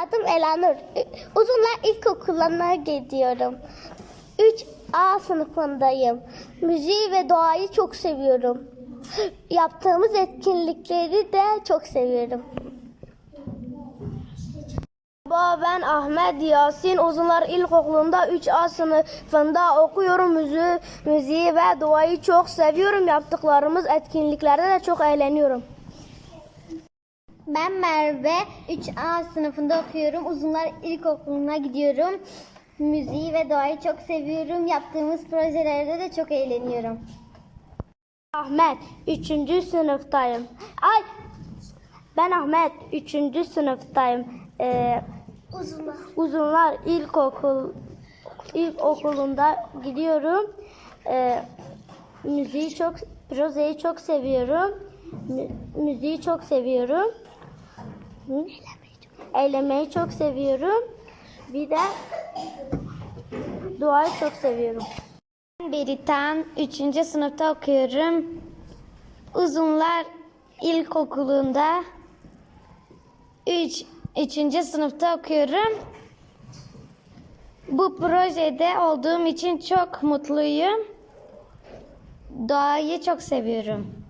Adım Elanur. Uzunlar İlkokulu'na gidiyorum. 3A sınıfındayım. Müziği ve doğayı çok seviyorum. Yaptığımız etkinlikleri de çok seviyorum. Merhaba ben Ahmet Yasin. Uzunlar İlkokulu'nda 3A sınıfında okuyorum. Müziği, müziği ve doğayı çok seviyorum. Yaptıklarımız etkinliklerde de çok eğleniyorum. Ben Merve. 3A sınıfında okuyorum. Uzunlar İlkokulu'na gidiyorum. Müziği ve doğayı çok seviyorum. Yaptığımız projelerde de çok eğleniyorum. Ahmet 3. sınıftayım. Ay ben Ahmet 3. sınıftayım. Ee, Uzunlar. Uzunlar İlkokul İlkokulunda gidiyorum. Ee, müziği çok projeyi çok seviyorum. Mü- müziği çok seviyorum. Hı? Eğlenmeyi çok seviyorum. Bir de duayı çok seviyorum. Ben Beritan 3. sınıfta okuyorum. Uzunlar İlkokulu'nda 3 3. sınıfta okuyorum. Bu projede olduğum için çok mutluyum. Doğayı çok seviyorum.